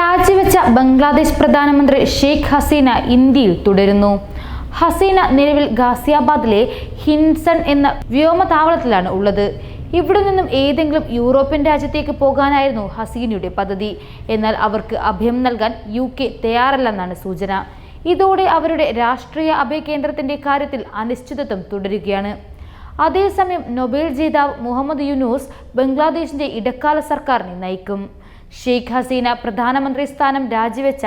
രാജിവെച്ച ബംഗ്ലാദേശ് പ്രധാനമന്ത്രി ഷെയ്ഖ് ഹസീന ഇന്ത്യയിൽ തുടരുന്നു. ഹസീന നിലവിൽ ഗാസിയാബാദിലെ ഹിൻസൺ എന്ന വ്യോമതാവളത്തിലാണ് ഉള്ളത്. ഇവിടെ നിന്നും ഏതെങ്കിലും യൂറോപ്യൻ രാജ്യത്തേക്ക് പോകാനായിരുന്നു ഹസീനയുടെ പദ്ധതി. എന്നാൽ അവർക്ക് അഭയം നൽകാൻ യു കെ തയ്യാറല്ലെന്നാണ് സൂചന. ഇതോടെ അവരുടെ രാഷ്ട്രീയ അഭയകേന്ദ്രത്തിന്റെ കാര്യത്തിൽ അനിശ്ചിതത്വം തുടരുകയാണ്. അതേസമയം നൊബേൽ ജേതാവ് മുഹമ്മദ് യൂനൂസ് ബംഗ്ലാദേശിന്റെ ഇടക്കാല സർക്കാരിനെ നയിക്കും. ഷെയ്ഖ് ഹസീന പ്രധാനമന്ത്രി സ്ഥാനം രാജിവെച്ച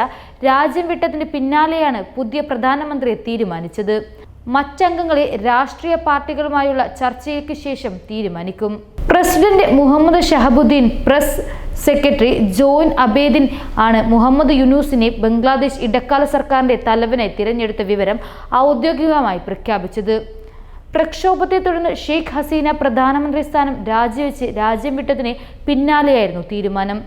രാജ്യം വിട്ടതിന് പിന്നാലെയാണ് പുതിയ പ്രധാനമന്ത്രിയെ തീരുമാനിച്ചത്. മറ്റംഗങ്ങളെ രാഷ്ട്രീയ പാർട്ടികളുമായുള്ള ചർച്ചയ്ക്ക് ശേഷം തീരുമാനിക്കും. President Mohammed Shahabuddin press secretary Joynal Abedin ആണ് മുഹമ്മദ് യുനൂസിനെ ബംഗ്ലാദേശ് ഇടക്കാല സർക്കാരിന്റെ തലവനായി തിരഞ്ഞെടുത്ത വിവരം ഔദ്യോഗികമായി പ്രഖ്യാപിച്ചത്. പ്രക്ഷോഭത്തെ തുടർന്ന് ഷെയ്ഖ് ഹസീന പ്രധാനമന്ത്രി സ്ഥാനം രാജിവെച്ച് രാജ്യം വിട്ടതിന് പിന്നാലെയായിരുന്നു തീരുമാനം.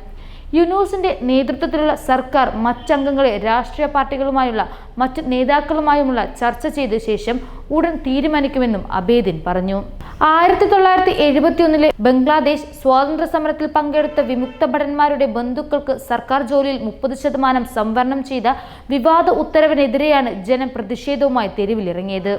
യുനൂസിന്റെ നേതൃത്വത്തിലുള്ള സർക്കാർ മറ്റംഗങ്ങളെ രാഷ്ട്രീയ പാർട്ടികളുമായുള്ള മറ്റ് നേതാക്കളുമായുമുള്ള ചർച്ച ചെയ്ത ശേഷം ഉടൻ തീരുമാനിക്കുമെന്നും അബേദിൻ പറഞ്ഞു. ആയിരത്തി തൊള്ളായിരത്തി എഴുപത്തി ഒന്നിലെ ബംഗ്ലാദേശ് സ്വാതന്ത്ര്യ സമരത്തിൽ പങ്കെടുത്ത വിമുക്ത ഭടന്മാരുടെ ബന്ധുക്കൾക്ക് സർക്കാർ ജോലിയിൽ മുപ്പത് ശതമാനം സംവരണം ചെയ്ത വിവാദ ഉത്തരവിനെതിരെയാണ് ജനം പ്രതിഷേധവുമായി തെരുവിലിറങ്ങിയത്.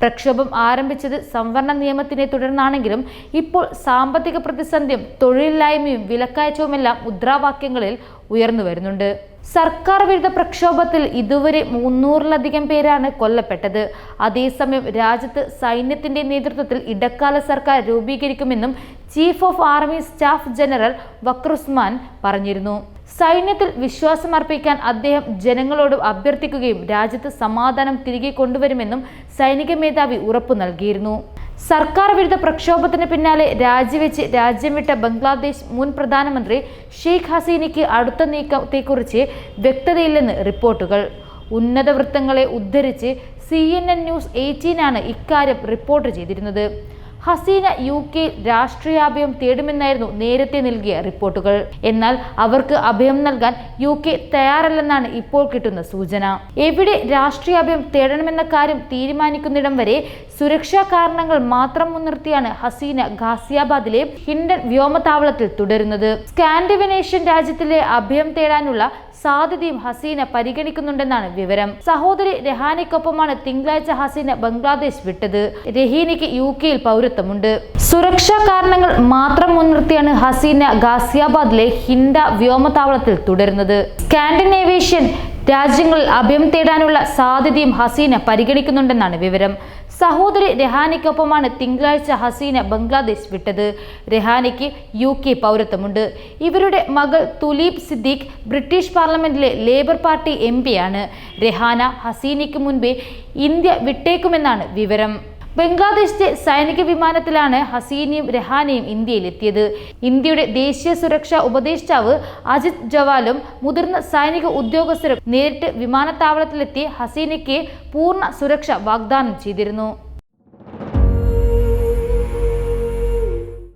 പ്രക്ഷോഭം ആരംഭിച്ചത് സംവരണ നിയമത്തിനെ തുടർന്നാണെങ്കിലും ഇപ്പോൾ സാമ്പത്തിക പ്രതിസന്ധിയും തൊഴിലില്ലായ്മയും വിലക്കയറ്റവുമെല്ലാം മുദ്രാവാക്യങ്ങളിൽ ഉയർന്നു വരുന്നുണ്ട്. സർക്കാർ വിരുദ്ധ പ്രക്ഷോഭത്തിൽ ഇതുവരെ മുന്നൂറിലധികം പേരാണ് കൊല്ലപ്പെട്ടത്. അതേസമയം രാജ്യത്ത് സൈന്യത്തിന്റെ നേതൃത്വത്തിൽ ഇടക്കാല സർക്കാർ രൂപീകരിക്കുമെന്നും chief of army staff general Wakeruzzaman പറഞ്ഞിരുന്നു. സൈന്യത്തിൽ വിശ്വാസമർപ്പിക്കാൻ അദ്ദേഹം ജനങ്ങളോട് അഭ്യർത്ഥിക്കുകയും രാജ്യത്ത് സമാധാനം തിരികെ കൊണ്ടുവരുമെന്നും സൈനിക മേധാവി ഉറപ്പു നൽകിയിരുന്നു. സർക്കാർ വിരുദ്ധ പ്രക്ഷോഭത്തിന് പിന്നാലെ രാജിവെച്ച് രാജ്യം വിട്ട ബംഗ്ലാദേശ് മുൻ പ്രധാനമന്ത്രി ഷെയ്ഖ് ഹസീനയ്ക്ക് അടുത്ത നീക്കത്തെക്കുറിച്ച് വ്യക്തതയില്ലെന്ന് റിപ്പോർട്ടുകൾ. ഉന്നത വൃത്തങ്ങളെ ഉദ്ധരിച്ച് സി എൻ എൻ ന്യൂസ് എയ്റ്റീനാണ് ഇക്കാര്യം റിപ്പോർട്ട് ചെയ്തിരുന്നത്. ഹസീന യു കെ രാഷ്ട്രീയാഭയം തേടുമെന്നായിരുന്നു നേരത്തെ നൽകിയ റിപ്പോർട്ടുകൾ. എന്നാൽ അവർക്ക് അഭയം നൽകാൻ യു കെ തയ്യാറല്ലെന്നാണ് ഇപ്പോൾ കിട്ടുന്ന സൂചന. എവിടെ രാഷ്ട്രീയാഭയം തേടണമെന്ന കാര്യം തീരുമാനിക്കുന്നിടം വരെ സുരക്ഷാ കാരണങ്ങൾ മാത്രം മുൻനിർത്തിയാണ് ഹസീന ഗാസിയാബാദിലെ ഹിൻഡൻ വ്യോമതാവളത്തിൽ തുടരുന്നത്. സ്കാൻഡിവിനേഷ്യൻ രാജ്യത്തിലെ അഭയം തേടാനുള്ള സാധ്യതയും ഹസീന പരിഗണിക്കുന്നുണ്ടെന്നാണ് വിവരം. സഹോദരി രഹാനയ്ക്കൊപ്പമാണ് തിങ്കളാഴ്ച ഹസീന ബംഗ്ലാദേശ് വിട്ടത്. രഹീനയ്ക്ക് യു കെയിൽ പൗരത്വമുണ്ട്. സുരക്ഷാ കാരണങ്ങൾ മാത്രം മുൻനിർത്തിയാണ് ഹസീന ഗാസിയാബാദിലെ ഹിൻഡ വ്യോമതാവളത്തിൽ തുടരുന്നത്. സ്കാൻഡിനേവേഷ്യൻ രാജ്യങ്ങളിൽ അഭയം തേടാനുള്ള സാധ്യതയും ഹസീന പരിഗണിക്കുന്നുണ്ടെന്നാണ് വിവരം. സഹോദരി രഹാനിക്കൊപ്പമാണ് തിങ്കളാഴ്ച ഹസീന ബംഗ്ലാദേശ് വിട്ടത്. രഹാനിക്ക് യു കെ പൗരത്വമുണ്ട്. ഇവരുടെ മകൾ തുലീപ് സിദ്ദീഖ് ബ്രിട്ടീഷ് പാർലമെന്റിലെ ലേബർ പാർട്ടി എം പിയാണ് രഹാന ഹസീനയ്ക്ക് മുൻപേ ഇന്ത്യ വിട്ടേക്കുമെന്നാണ് വിവരം. ബംഗ്ലാദേശിലെ സൈനിക വിമാനത്തിലാണ് ഹസീനയും രഹാനയും ഇന്ത്യയിലെത്തിയത്. ഇന്ത്യയുടെ ദേശീയ സുരക്ഷാ ഉപദേഷ്ടാവ് അജിത് ജവാലും മുതിർന്ന സൈനിക ഉദ്യോഗസ്ഥരും നേരിട്ട് വിമാനത്താവളത്തിലെത്തി ഹസീനയ്ക്ക് പൂർണ സുരക്ഷ വാഗ്ദാനം ചെയ്തിരുന്നു.